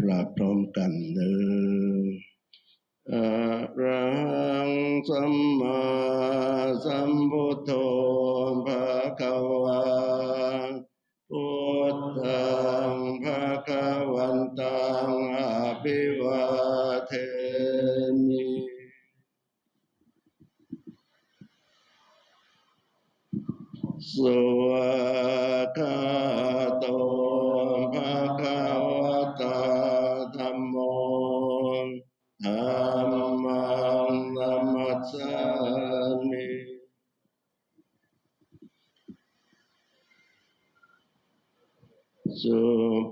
กราบพร้อมกันเนออะระหังสัมมาสัมพุทโธภะคะวาพุทธังภะคะวันตังอะภิวาเทมิสวากาโต สุ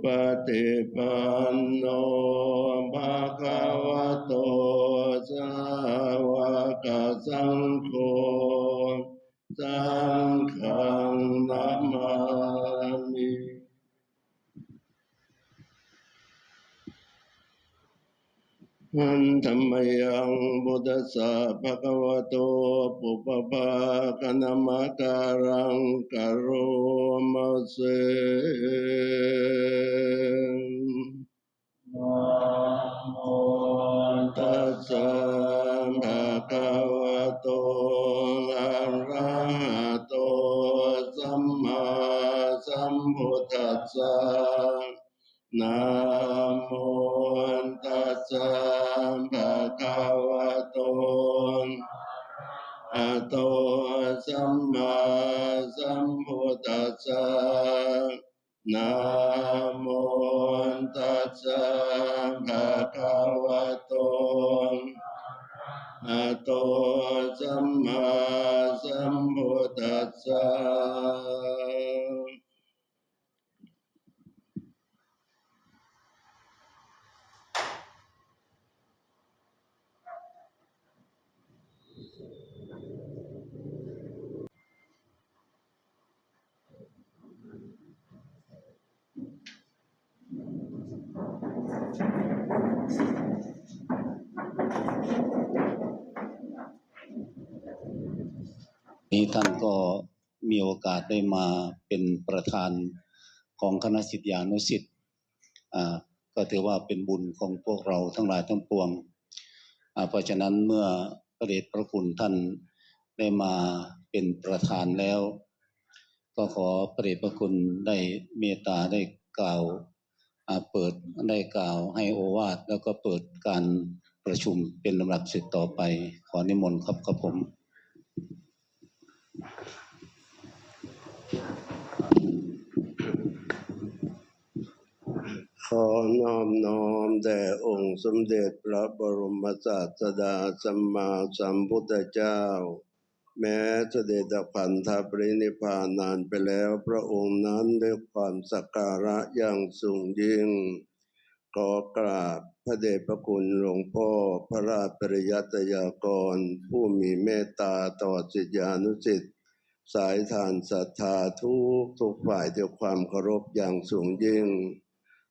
ปฏิปันโนภะคะวะโตสาวกสังโฆสาฆังนามามิ หันธรรมยังบุตสสะภะคะวะโตปุปปะคะนามาการังกะโรมาเสตัสสะภะคะวะโตอะระหะโตสัมมาสัมพุทธัสสะ นะโมตัสสะภะคะวะโตอะโตสัมมาสัมพุทธัสสะนะโมตัสสะภะคะวะโตอะโตสัมมาสัมพุทธัสสะ นี้ท่านก็มีโอกาสได้มาเป็นประธานของคณะสิทธิานุสิทธิ์ก็ถือว่าเป็นบุญของพวกเราทั้งหลายทั้งปวง เพราะฉะนั้นเมื่อพระเดชพระคุณท่านได้มาเป็นประธานแล้ว ก็ขอพระเดชพระคุณได้เมตตาได้กล่าวเปิดได้กล่าวให้โอวาทแล้วก็เปิดการประชุมเป็นลำดับสืบต่อไป ขอนิมนต์ครับครับผม ขอนอมน้อมแด่องค์สมเด็จพระบรมศาสดาสัมมาสัมพุทธเจ้า แม้เสด็จดับพันธปรินิพานนานไปแล้วพระองค์นั้นด้วยความสักการะอย่างสูงยิ่ง ขอกราบพระเดชพระคุณหลวงพ่อพระราชปริยัตยากร ผู้มีเมตตาต่อสิทธิานุสิทธิ สายทานศรัทธาทุกทุกฝ่ายด้วยความเคารพอย่างสูงยิ่ง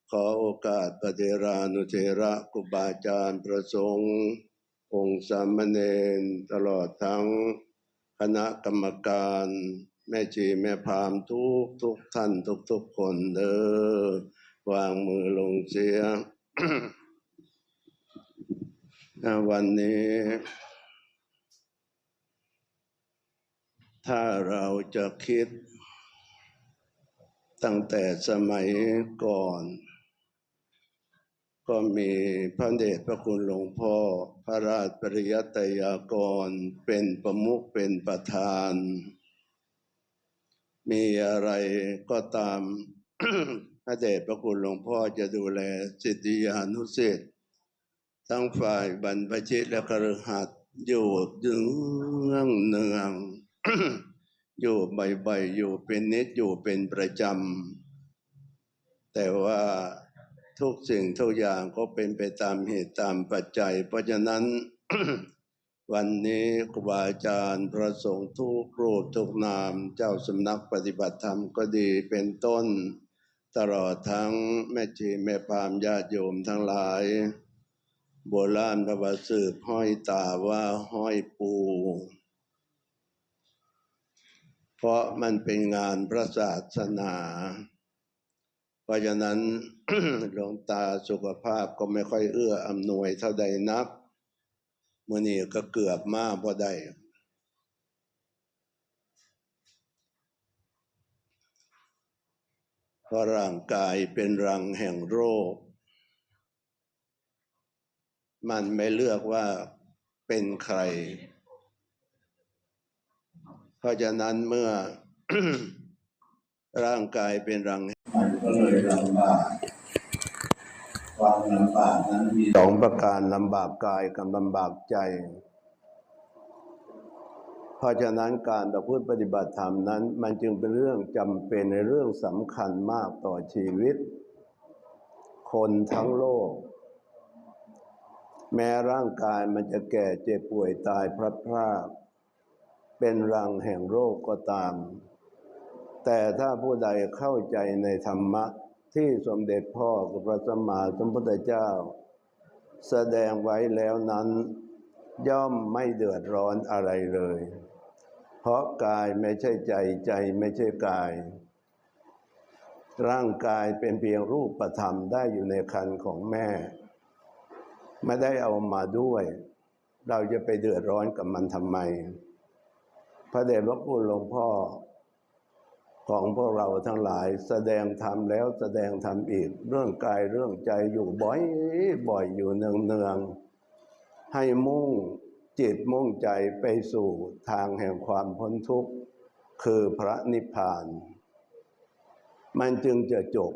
ขอโอกาสพระเทรานุเทระครูบาอาจารย์ประสงค์ องค์สามเณรตลอดทั้ง คณะกรรมการ แม่ชีแม่พามทุกทุกท่านทุกทุกคนเด้อวางมือลงเสียวันนี้ ถ้าเราจะคิด ตั้งแต่สมัยก่อน ก็มีพระเดชพระคุณหลวงพ่อ พระราชปริยัตยากรเป็นประมุขเป็นประธาน มีอะไรก็ตามพระเดชพระคุณหลวงพ่อจะดูแลสิทธิานุสิทธิ์ทั้งฝ่ายบรรพชิตและคฤหัสถ์อยู่ดึงเนืองเนื อยู่บ่อยๆอยู่เป็นนิดอยู่เป็นประจำแต่ว่าทุกสิ่งทุกอย่างก็เป็นไปตามเหตุตามปัจจัย เพราะฉะนั้น วันนี้ครูบาอาจารย์พระสงฆ์ทุกรูปทุกนามเจ้าสำนักปฏิบัติธรรมก็ดีเป็นต้น ตลอดทั้งแม่ชีแม่พามญาติโยมทั้งหลาย โบราณพระบาสืบห้อยตาว่าห้อยปู เพราะมันเป็นงานพระศาสนา เพราะฉะนั้นหลวงตาสุขภาพก็ไม่ค่อยเอื้ออำนวยเท่าใดนักมื่อนี้ก็เกือบมากพอได้เพราะร่างกายเป็นรังแห่งโรค มันไม่เลือกว่าเป็นใคร ราะฉะนั้นเมื่อร่างกายเป็นรังมันก็เลยลำบากความลำบากนั้นมีสองประการลำบากกายกับลำบากใจ เพราะฉะนั้นการประพฤติปฏิบัติธรรมนั้น มันจึงเป็นเรื่องจำเป็นในเรื่องสำคัญมากต่อชีวิต คนทั้งโลก แม้ร่างกายมันจะแก่เจ็บป่วยตายพลัดพราก เป็นรังแห่งโรคก็ตาม แต่ถ้าผู้ใดเข้าใจในธรรมะที่สมเด็จพ่อกับพระสัมมาสัมพุทธเจ้า แสดงไว้แล้วนั้น ย่อมไม่เดือดร้อนอะไรเลย เพราะกายไม่ใช่ใจใจไม่ใช่กาย ร่างกายเป็นเพียงรูปธรรมได้อยู่ในคันของแม่ ไม่ได้เอามาด้วย เราจะไปเดือดร้อนกับมันทำไม ระเดชพระคุณหลวงพ่อของพวกเราทั้งหลายแสดงธรรมแล้วแสดงธรรมอีก เรื่องกายเรื่องใจอยู่บ่อยบ่อยอยู่เนืองเนืองให้มุ่งจิตมุ่งใจไปสู่ทางแห่งความพ้นทุกข์ คือพระนิพพาน มันจึงจะจบ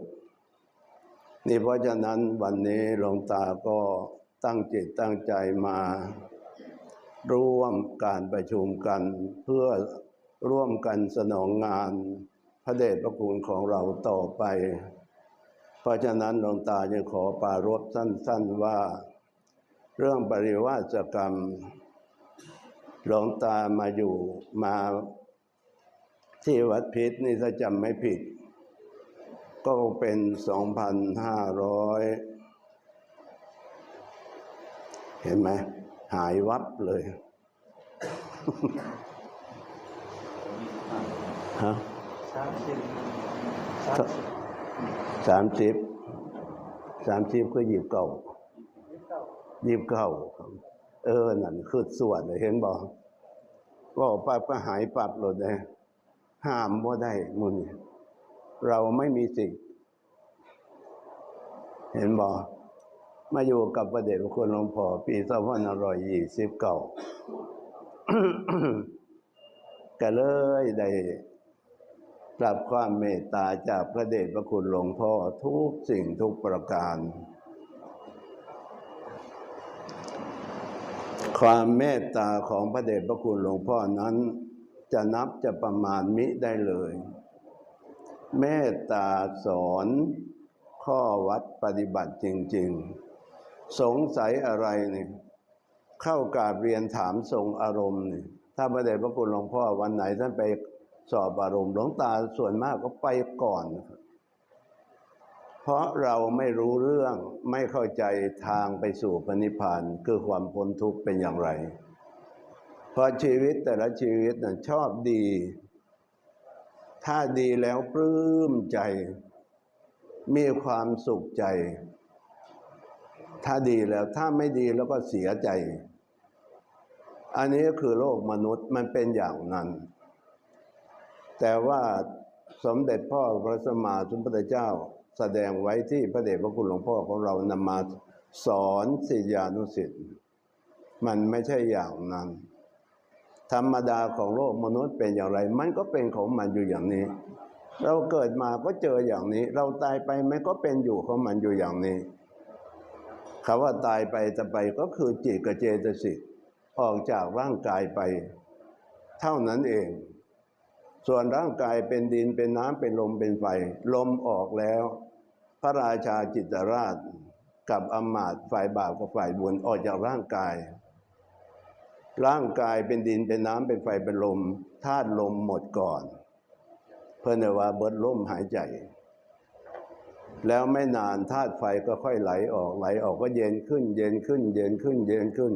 นี่เพราะฉะนั้นวันนี้หลวงตาก็ตั้งจิตตั้งใจมา ร่วมการประชุมกันเพื่อร่วมกันสนองงานพระเดชพระคุณของเราต่อไป เพราะฉะนั้นหลวงตาจึงขอปรารภสั้น ๆว่า เรื่องปริวาสกรรมหลวงตามาอยู่มาที่วัดพิษนี่ถ้าจำไม่ผิด ก็เป็นสองพันห้าร้อยเห็นไหม หายวับเลยฮะสามสิบสามสิบสามสิบก็หยิบเก่ายีบเก้าหยิบเก่าเออนั่นคือส่วนเห็นบอกว่าปับก็หายปับหลดเลยห้ามว่าได้มุนเราไม่มีสิทธิ์เห็นบอก มาอยู่กับประเดชพระคุณหลวงพ่อปีสองพันร้อยยี่สิบเก้าก็เลยได้รับความเมตตาจากพระเดชพระคุณหลวงพ่อทุกสิ่งทุกประการ ความเมตตาของพระเดชพระคุณหลวงพ่อนั้น จะนับจะประมาณมิได้เลย เมตตาสอนข้อวัดปฏิบัติจริง ๆ สงสัยอะไรเนี่ยเข้ากราบเรียนถามทรงอารมณ์เนี่ยถ้าพระเดชพระคุณหลวงพ่อวันไหนท่านไปสอบอารมณ์หลวงตาส่วนมากก็ไปก่อนนะครับเพราะเราไม่รู้เรื่องไม่เข้าใจทางไปสู่พระนิพพานคือความพ้นทุกข์เป็นอย่างไรเพราะชีวิตแต่ละชีวิตน่ะชอบดี ถ้าดีแล้วปลื้มใจ มีความสุขใจ ถ้าดีแล้วถ้าไม่ดีแล้วก็เสียใจ อันนี้ก็คือโลกมนุษย์มันเป็นอย่างนั้น แต่ว่าสมเด็จพ่อพระสัมมาสัมพุทธเจ้าแสดงไว้ที่พระเดชพระคุณหลวงพ่อของเรานำมาสอนศิยานุศิษย์มันไม่ใช่อย่างนั้น ธรรมดาของโลกมนุษย์เป็นอย่างไร มันก็เป็นของมันอยู่อย่างนี้ เราเกิดมาก็เจออย่างนี้ เราตายไปมันก็เป็นอยู่ของมันอยู่อย่างนี้ คำว่าตายไปจะไปก็คือจิตกับเจตสิกออกจากร่างกายไป เท่านั้นเอง ส่วนร่างกายเป็นดินเป็นน้ำเป็นลมเป็นไฟ ลมออกแล้ว พระราชาจิตราชกับอมาตฝ่ายบาปกับฝ่ายบุญออกจากร่างกาย ร่างกายเป็นดินเป็นน้ำเป็นไฟเป็นลมธาตุลมหมดก่อน เพื่อนว่าเบิดลมหายใจ แล้วไม่นานธาตุไฟก็ค่อยไหลออกไหลออกก็เย็นขึ้น เย็นขึ้น เย็นขึ้น เย็นขึ้น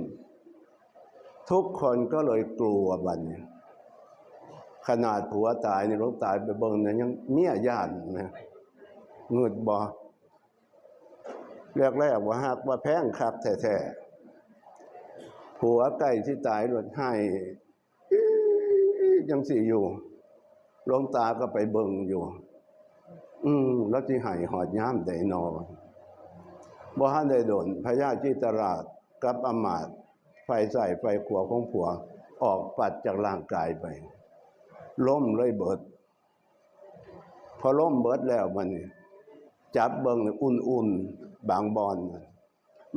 ทุกคนก็เลยกลัวบันขนาดผัวตายในหลวงตายไปเบิ่งเนี่ยยังเมียย่านนะเงิดบ่แรกๆว่าหักว่าแพงคักแท้ๆผัวไก่ที่ตายรถให้ยังสิอยู่หลวงตาก็ไปเบิ่งอยู่ อืมแล้วที่ให้หอดย้ำได้นอบ่ฮันได้โดนพญาจิตราชกับอมาตย์ไฟใส่ไฟขัวของผัว ออกปัดจากร่างกายไป ล้มเลยเบิด พอล้มเบิดแล้วมันจับเบิงอุ่นๆ บางบอน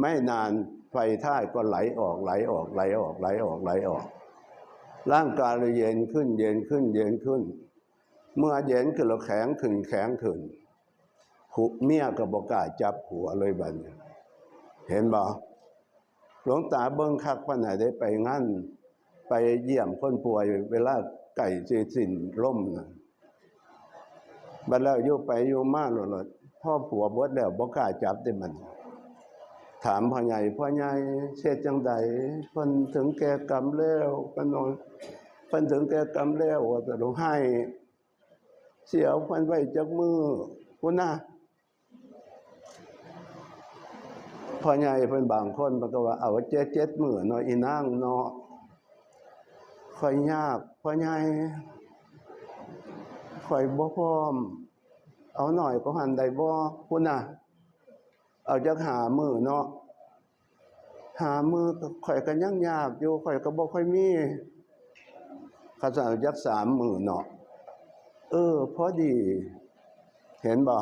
ไม่นานไฟท่ายก็ไหลออกไหลออกไหลออกไหลออกไหลออก ร่างกายเลยเย็นขึ้นเย็นขึ้นเย็นขึ้น เมื่อเย็นขึ้นแล้วแข็งขึ้นแข็งขึ้นหุเมียก็บอกกล้าจับหัวเลยบัดนี้เห็นบ่หลวงตาเบิ้งคักปานไหนได้ไปงั้นไปเยี่ยมคนป่วยเวลาไก่สิสิ้นล่มนะบัดแล้วอยู่ไปอยู่มาโลดๆพ่อผัวบดแล้วบ่กล้าจับได้มัน ถามพ่อใหญ่พ่อใหญ่เช็ดจังใดเพิ่นถึงแก่กรรมแล้วก็นอนเพิ่นถึงแก่กรรมแล้วว่าจะลงให้ เสียวเพิ่นไว้จักมือพุ่นะพ่อใหญ่เพิ่นบางคนมันก็ว่าเอาเจ็ดเจ็ดมือเนาะอีนางเนาะค่อยยากพ่อใหญ่ค่อยบ่พร้อม เอาหน่อยก็หันได้บ่พุ่นน่ะเอาจักหามือเนาะหามือก็ข่อยก็ยังยากอยู่ข่อยก็บ่ค่อยมีข้าสาวจักสามมือเนาะ เออ พอดี เห็นบ่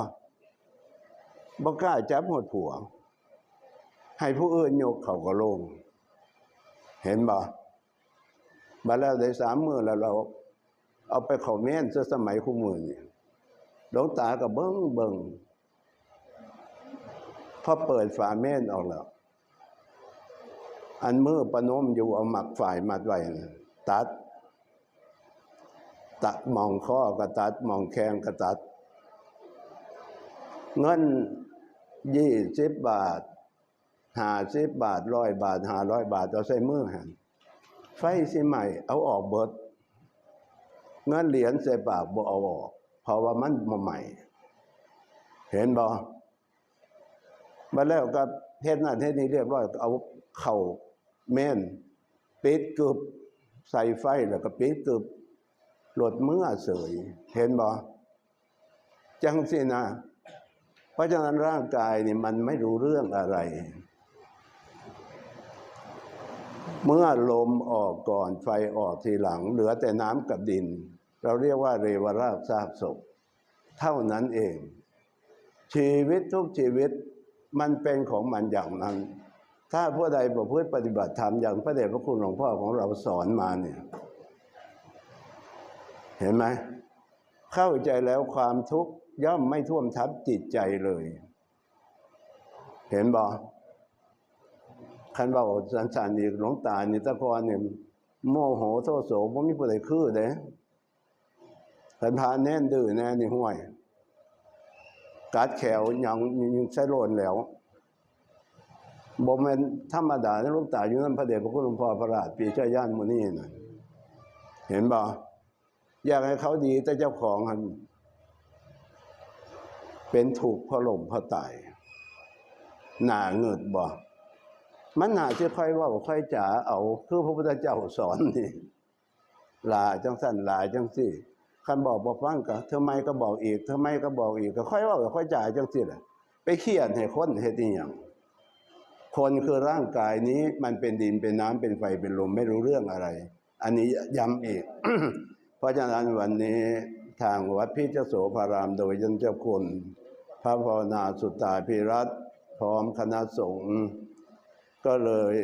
บ่กล้าจับหมดผัว ให้ผู้อื่นยกเขาก็ลง เห็นบ่บัดแล้วได้สามมือแล้วเรา เอาไปเขาแม่นซะสมัยคู่มือนี่หลวงตาก็เบิ่งเบิ่งพอเปิดฝาเม่นออกแล้ว อันมือประนมอยู่เอาหมักฝ่ายมัดไว้ตัด ตัดมองข้อก็ตัดมองแขงก็ตัด เงินยี่สิบบาทห้าสิบบาทร้อยบาทห้าร้อยบาทเอาใส่มือหันไฟสิใหม่เอาออกเบิดเงินเหรียญใส่ปากบ่เอาออก เพราะว่ามันมาใหม่ เห็นบ่มาแล้วก็เทศนั้นเทศนี้เรียบร้อยเอาเข่าแม่นปิดกึบใส่ไฟแล้วก็ปิดกึบ หลดเมื่อเสยเห็นบ่จังสินะ เพราะฉะนั้นร่างกายนี่มันไม่รู้เรื่องอะไร เมื่อลมออกก่อนไฟออกทีหลัง เหลือแต่น้ำกับดิน เราเรียกว่าเรวราชซากศพเท่านั้นเอง ชีวิตทุกชีวิตมันเป็นของมันอย่างนั้น ถ้าผู้ใดประพฤติปฏิบัติธรรมอย่างพระเดชพระคุณหลวงพ่อของเราสอนมาเนี่ย เห็นไหมเข้าใจแล้วความทุกข์ย่อมไม่ท่วมทับจิตใจเลย เห็นบ่คันว่าสันสานอีกหลวงตานี่ตะกอนเนี่ยโมโหโทโสบ่มีผู้ใดคือเด้คันพาแน่นดื้อแน่นี่ห้วย กัดแขวยังยังใช้โลนแล้วบ่แม่นธรรมดาในหลวงตาอยู่นั้นพระเดชพระคุณหลวงพ่อพระราชปีชาย่านมื้นี้น่ะเห็นบ่ อยากให้เขาดีแต่เจ้าของหันเป็นถูกพราะลมพราะตายหนาเงิดบ่ มันหน่าจะค่อยว่าค่อยจ๋าเอา คือพระพุทธเจ้าสอนนี่ลาจังสั่นลาจังสี่คันบอกบอกฟังก็ทำไมก็บอกอีกทำไมก็บอกอีกก็ค่อยว่าก็ค่อยจ่ายจังสิแหละไปเครียดให้คนเฮ็ดอีหยังคนคือร่างกายนี้มันเป็นดินเป็นน้ำเป็นไฟเป็นลมไม่รู้เรื่องอะไร อันนี้ย้ำอีก ราะฉะนั้นวันนี้ทางวัดพิจโสภารามโดยยันเจ้าคุณ พระภาวนาสุตตาพิรัตพร้อมคณะสงฆ์ก็เลย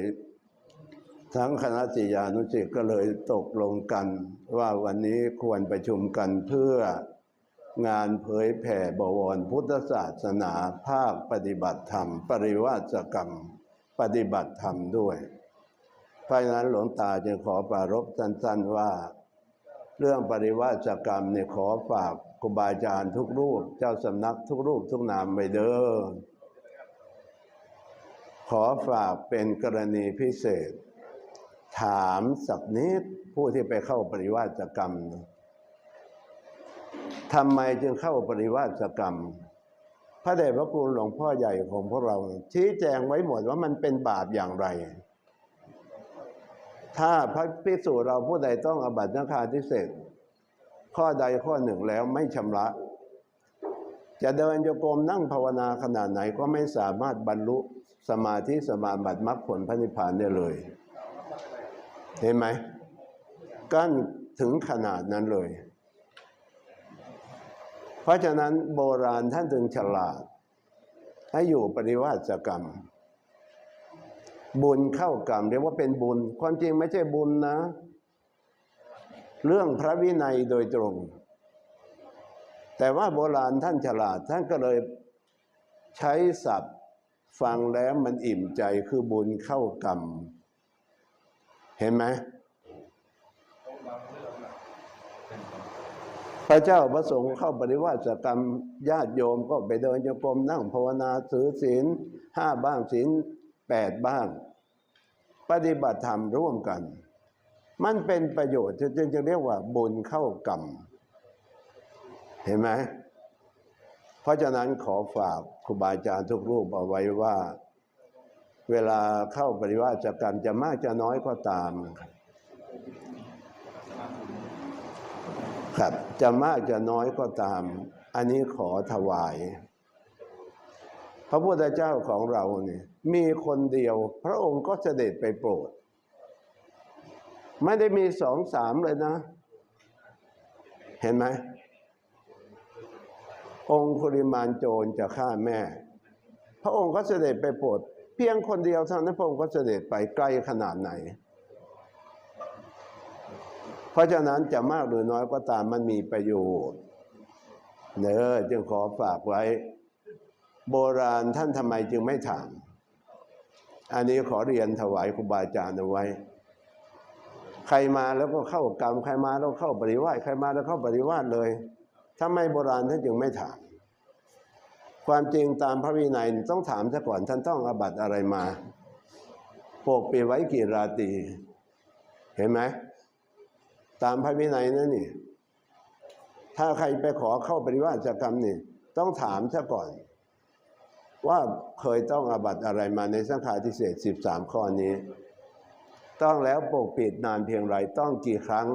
ทั้งคณะสิยานุสิตก็เลยตกลงกัน ว่าวันนี้ควรประชุมกันเพื่องานเผยแผ่บวรพุทธศาสนาภาคปฏิบัติธรรม ปริวาสกรรม ปฏิบัติธรรมด้วย เพราะฉะนั้นหลวงตาจึงขอปรารภสั้นๆว่า เรื่องปริวาสกรรมเนี่ยขอฝากครูบาอาจารย์ทุกรูป เจ้าสำนักทุกรูปทุกนามไปเด้อขอฝากเป็นกรณีพิเศษ ถามสักนิดผู้ที่ไปเข้าปริวาสกรรมทำไมจึงเข้าปริวาสกรรม พระเดชพระคุณหลวงพ่อใหญ่ของพวกเราชี้แจงไว้หมดว่ามันเป็นบาปอย่างไร ถ้าพระภิกษุเราผู้ใดต้องอบัตินาคาทิเศษข้อใดข้อหนึ่งแล้วไม่ชำระ จะเดินโยกรมนั่งภาวนาขนาดไหนก็ไม่สามารถบรรลุสมาธิสมาบัติมรรคผลพระนิพพานได้เลย เห็นไหมกั้นถึงขนาดนั้นเลย เพราะฉะนั้นโบราณท่านถึงฉลาด ให้อยู่ปริวาสกรรม บุญเข้ากรรมเรียกว่าเป็นบุญ ความจริงไม่ใช่บุญนะ เรื่องพระวินัยโดยตรง แต่ว่าโบราณท่านฉลาด ท่านก็เลยใช้ศัพท์ฟังแล้วมันอิ่มใจคือบุญเข้ากรรม เห็นไหมพระเจ้าพระสงฆ์เข้าปริวาสกรรมญาติโยมก็ไปเดินโยกรมนั่งภาวนาถือศีลห้าบ้างศีล แปดบ้าง ปฏิบัติธรรมร่วมกัน มันเป็นประโยชน์จึงจะเรียกว่าบุญเข้ากรรม เห็นไหมเพราะฉะนั้นขอฝากครูบาอาจารย์ทุกรูปเอาไว้ว่า เวลาเข้าปริวาสกรรมจะมากจะน้อยก็ตามครับจะมากจะน้อยก็ตาม อันนี้ขอถวาย พระพุทธเจ้าของเราเนี่ย มีคนเดียว พระองค์ก็เสด็จไปโปรด ไม่ได้มีสองสามเลยนะ เห็นไหม องคุริมานโจรจะฆ่าแม่ พระองค์ก็เสด็จไปโปรด เพียงคนเดียวเท่านั้นพระองค์ก็เสด็จไปไกลขนาดไหน เพราะฉะนั้นจะมากหรือน้อยก็ตามมันมีประโยชน์เนอจึงขอฝากไว้ โบราณท่านทำไมจึงไม่ถาม อันนี้ขอเรียนถวายครูบาอาจารย์เอาไว้ ใครมาแล้วก็เข้ากรรม ใครมาแล้วเข้าปริวาสใครมาแล้วเข้าปริวาสเลยทำไม่โบราณท่านจึงไม่ถาม ความจริงตามพระวินัยต้องถามซะก่อนท่านต้องอบัตอะไรมาปกปีไว้กี่ราตรีเห็นไหมตามพระวินัยนั่นนี่ ถ้าใครไปขอเข้าปริวาสกรรมนี่ ต้องถามซะก่อน ว่าเคยต้องอาบัติอะไรมาในสังฆาทิเศษสิบสามข้อนี้ ต้องแล้วปกปิดนานเพียงไรต้องกี่ครั้ง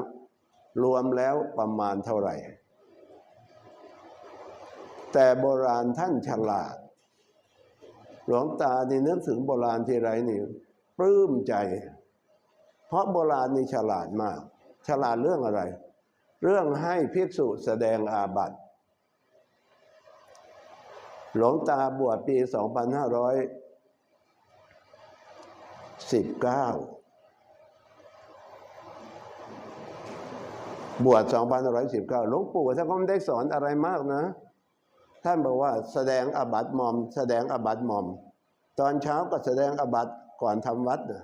รวมแล้วประมาณเท่าไหร่ แต่โบราณท่านฉลาด หลวงตานี่นึกถึงโบราณทีไรนี่ปลื้มใจ เพราะโบราณนี่ฉลาดมาก ฉลาดเรื่องอะไร เรื่องให้ภิกษุแสดงอาบัติ หลวงตาบวชปี 2519 บวช 2519 หลวงปู่ท่านก็ไม่ได้สอนอะไรมากนะ ท่านบอกว่าแสดงอาบัติมอม แสดงอาบัติมอม ตอนเช้าก็แสดงอาบัติก่อนทำวัดนะ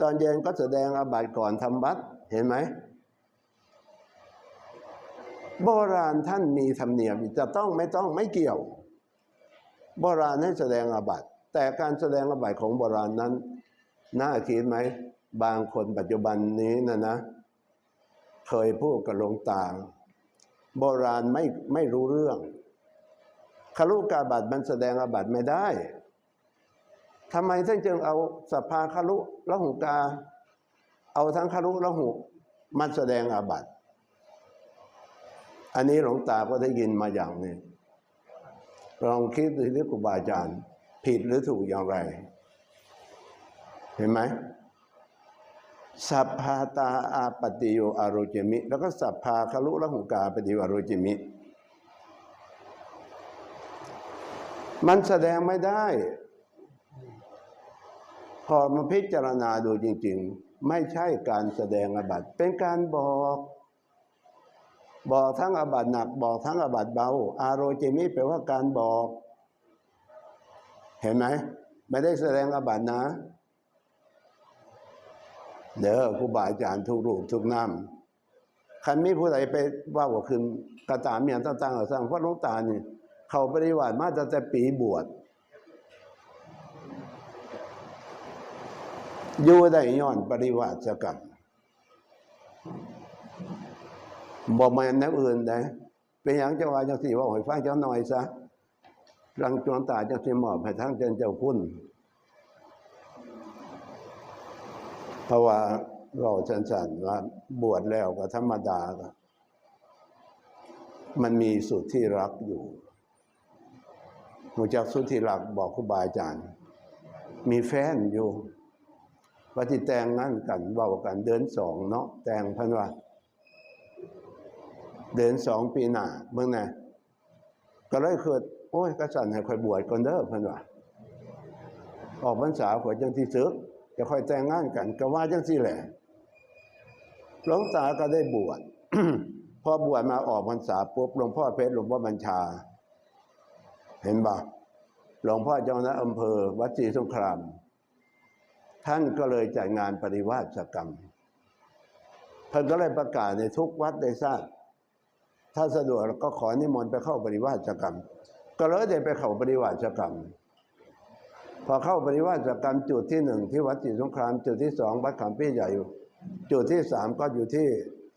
ตอนเย็นก็แสดงอาบัติก่อนทำวัด เห็นไหมโบราณท่านมีธรรมเนียมจะต้องไม่ต้องไม่เกี่ยว โบราณให้แสดงอาบัติ แต่การแสดงอาบัติของโบราณนั้น น่าคิดไหม บางคนปัจจุบันนี้นะนะ เคยพูดกับหลวงตาโบราณไม่ไม่รู้เรื่องคารุกาบัตมันแสดงอาบัติไม่ได้ทำไมท่านจึงเอาสภาคารุละหุกา เอาทั้งคารุละหุมาแสดงอาบัติ อันนี้หลวงตาก็ได้ยินมาอย่างนี้ ลองคิดดูที่ครูบาอาจารย์ ผิดหรือถูกอย่างไร เห็นไหมสัพพาตาอาปฏิโยอารโรจมิ แล้วก็สัพพาคารุละหุกาปฏิโยอารโรจมิ มันแสดงไม่ได้ พอมาพิจารณาดูจริง ๆ ไม่ใช่การแสดงอบัตเป็นการบอก บอกทั้งอบัตหนัก บอกทั้งอบัตเบา อารโรจมิแปลว่าการบอก เห็นไหมไม่ได้แสดงอบัตนะ เด้อครูบาอาจารย์ทุกรูปทุกน้ำคันมีผู้ใดไปว่าว่าคืนกระตามเมียนต่างๆสร้างเพราะลวงตาเนี่ยเขาปฏิวัติมาตั้งแต่ปีบวชอยู่ได้ย้อนปฏิวัติกรรม บ่แม่นแนวอื่นนะเป็นอย่างเจ้าว่าจังสี่ว่าหอยฟ้าเจ้าหน่อยซะรังจวนตาจะสิมอบให้ทั้งเจนเจ้าคุณเพราะว่าเราสันๆว่าบวชแล้วก็ธรรมดาก็มันมีสุดที่รักอยู่หูจักสุดที่รักบอกครูบาอาจารย์ มีแฟนอยู่ว่าที่แต่งงานกันเว้ากันเดือนสองเนาะแต่งพันว่า เดือนสองปีหน้าเมื่อไงก็เลยเกิดโอ้ยกระสันให้คอยบวชก่อนเด้อเพิ่อนว่าออกพรรษาขอยจังที่ซึกจะค่อยแต่งงานกัน ก็ว่าจังสี่แหละหลวงตาก็ได้บวชพอบวชมาออกพรรษาปุ๊บหลวงพ่อเพชรหลวงพ่อบัญชา เห็นบ่หลวงพ่อเจ้าคณะอำเภอ วัดศรีสงคราม ท่านก็เลยจัดงานปริวาสกรรมเพิ่นก็เลยประกาศในทุกวัดได้ทราบ ถ้าสะดวกเราก็ขอนิมนต์ไปเข้าปริวาสกรรม ก็เลยได้ไปเข้าปริวาสกรรม พอเข้าปริวาสกรรมจุดที่หนึ่งที่วัดศรีสงคราม จุดที่สองวัดขามพี่ใหญ่อยู่ จุดที่สามก็อยู่ที่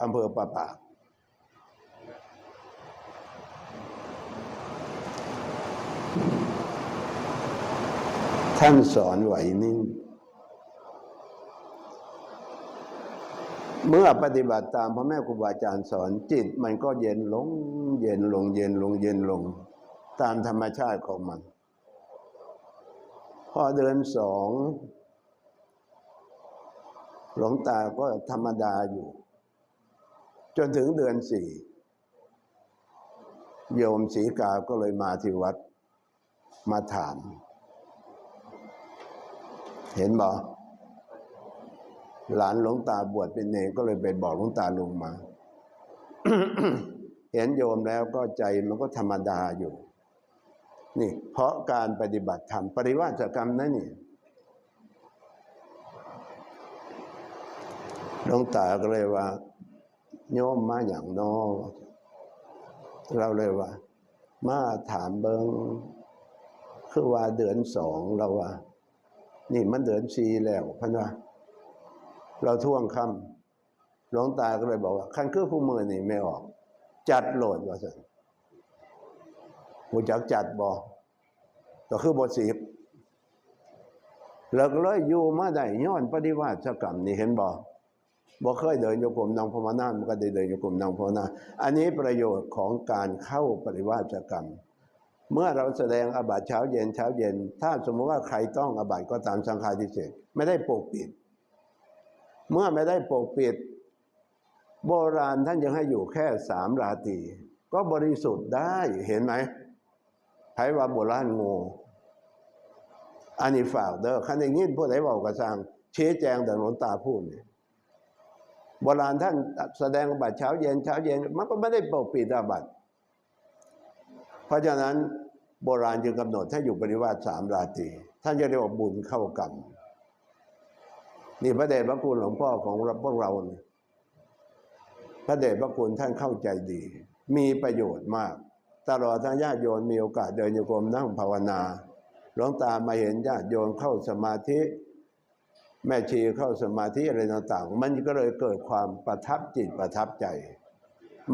อำเภอป่าปากท่านสอนไหวนิ่ง เมื่อปฏิบัติตามพ่อแม่ครูบาอาจารย์สอนจิต มันก็เย็นลง เย็นลง เย็นลง เย็นลง ตามธรรมชาติของมัน พอเดือนสองหลวงตาก็ธรรมดาอยู่ จนถึงเดือนสี่โยมศรีกาก็เลยมาที่วัดมาถาม เห็นบ่ หลานหลวงตาบวชเป็นเนรก็เลยไปบอกหลวงตาลงมา เห็นโยมแล้วก็ใจมันก็ธรรมดาอยู่ นี่ เพราะการปฏิบัติธรรมปริวาสกรรมนั่นนี่หลวงตาก็เลยว่า โยมมาอย่างนอเราเลยว่า มาถามเบิงคือว่าเดือนสองเราว่า นี่มันเดือนสี่แล้วพันว่า เราท่วงคำหลวงตาก็เลยบอกว่า คันคือผู้มือนี่ไม่ออก จัดโหลดว่าสิหูจักจัดบอก็คือบทสิบเราก็เลยอยู่มาได้ย้อนปฏิวัติกรรมนี่เห็นบอบ่เคยเดินโยกลมนางภานามันก็ได้เดินโยกลมนางภานาอันนี้ประโยชน์ของการเข้าปฏิวัติกรรม เมื่อเราแสดงอบัตเช้าเย็นเช้าเย็น ถ้าสมมติว่าใครต้องอบัตก็ตามสังฆาทิเศษไม่ได้ปกปิด เมื่อไม่ได้ปกปิด โบราณท่านยังให้อยู่แค่สามราตรีก็บริสุทธิ์ได้เห็นไหมไผว่าโบราณโง่อันนี้ฝากเด้อคันอย่างนี้ผู้ใดบอกกระซังชี้แจงแต่หลวงตาพูดเนี่ยโบราณท่านแสดงบัติเช้าเย็นเช้าเย็น มันก็ไม่ได้ปกปิดอาบัติเพราะฉะนั้นโบราณจึงกำหนดให้อยู่ปริวาสสามราตรีท่านจะเรียกว่าบุญเข้ากรรม นี่พระเดชพระคุณหลวงพ่อของพวกเราเนี่ยพระเดชพระคุณท่านเข้าใจดี มีประโยชน์มาก ตลอดทั้งญาติโยมมีโอกาสเดินโยกมนั่งภาวนาหลวงตามาเห็นญาติโยมเข้าสมาธิ แม่ชีเข้าสมาธิอะไรต่างๆ มันก็เลยเกิดความประทับจิตประทับใจ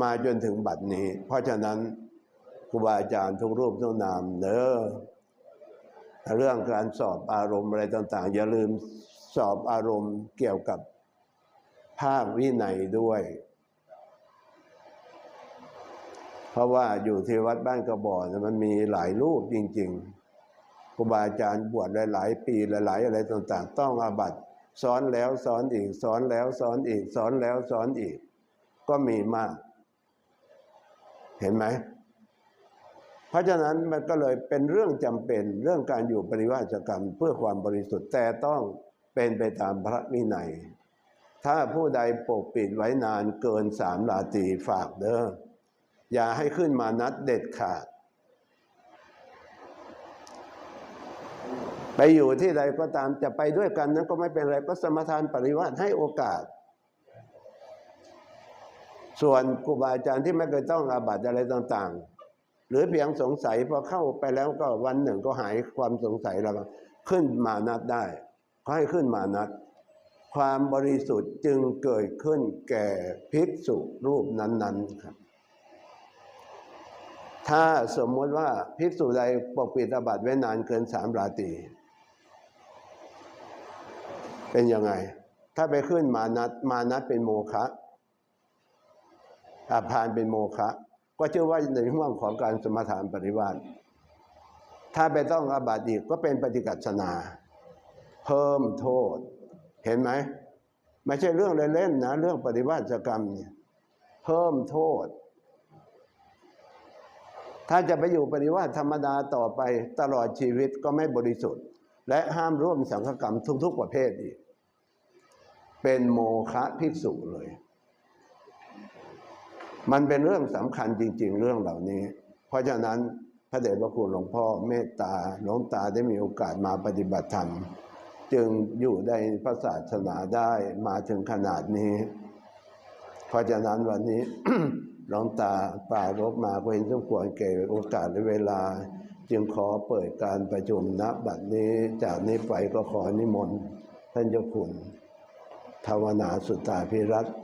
มาจนถึงบัดนี้ เพราะฉะนั้นครูบาอาจารย์ทุกรูปทุกนามเนอเรื่องการสอบอารมณ์อะไรต่าง ๆ อย่าลืม สอบอารมณ์เกี่ยวกับภาควินัยด้วย เพราะว่าอยู่ที่วัดบ้านกระบอกมันมีหลายรูปจริง ๆครูบาอาจารย์บวชหลายๆปีหลายๆอะไรต่างๆ ต้องอาบัติสอนแล้วสอนอีกสอนแล้วสอนอีกสอนแล้วสอนอีก ก็มีมาก เห็นไหมเพราะฉะนั้นมันก็เลยเป็นเรื่องจำเป็นเรื่องการอยู่ปริวาสกรรมเพื่อความบริสุทธิ์แต่ต้อง เป็นไปตามพระวินัย ถ้าผู้ใดปกปิดไว้นานเกินสามราตรีฝากเด้ออย่าให้ขึ้นมานัดเด็ดขาด ไปอยู่ที่ใดก็ตามจะไปด้วยกันนั้นก็ไม่เป็นไรก็สมทานปริวาสให้โอกาส ส่วนครูบาอาจารย์ที่ไม่เคยต้องอาบัติอะไรต่างๆ หรือเพียงสงสัยพอเข้าไปแล้วก็วันหนึ่งก็หายความสงสัยแล้วขึ้นมานัดได้ ให้ขึ้นมานัดความบริสุทธิ์จึงเกิดขึ้นแก่ภิกษุรูปนั้นๆครับ ถ้าสมมติว่าภิกษุใดปกปิดอาบัติไว้นานเกินสามราตรีเป็นยังไง ถ้าไปขึ้นมานัดมานัดเป็นโมฆะอาพานเป็นโมฆะก็เชื่อว่าในห่วงของการสมทานปริวาสถ้าไปต้องอาบัติอีกก็เป็นปฏิกัสนา เพิ่มโทษ เห็นไหมไม่ใช่เรื่องเล่นๆนะ เรื่องปฏิวัติกรรมเนี่ยเพิ่มโทษ ถ้าจะไปอยู่ปฏิวัติธรรมดาต่อไปตลอดชีวิตก็ไม่บริสุทธิ์ และห้ามร่วมสังฆกรรมทุกๆประเภทอีก เป็นโมฆะภิกษุเลย มันเป็นเรื่องสำคัญจริง ๆ เรื่องเหล่านี้ เพราะฉะนั้นพระเดชพระคุณหลวงพ่อเมตตาหลวงตาได้มีโอกาสมาปฏิบัติธรรม จึงอยู่ในพระศาสนาได้มาถึงขนาดนี้ เพราะฉะนั้นวันนี้หลวงตาป่ารบมาเห็นสมควรเก่โอกาสและเวลา จึงขอเปิดการประชุมณบัดนี้จากนี้ไปก็ขอนิมนต์ท่านเจ้าคุณภาวนาสุตตาพิรัตน์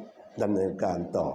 ดำเนินการต่อ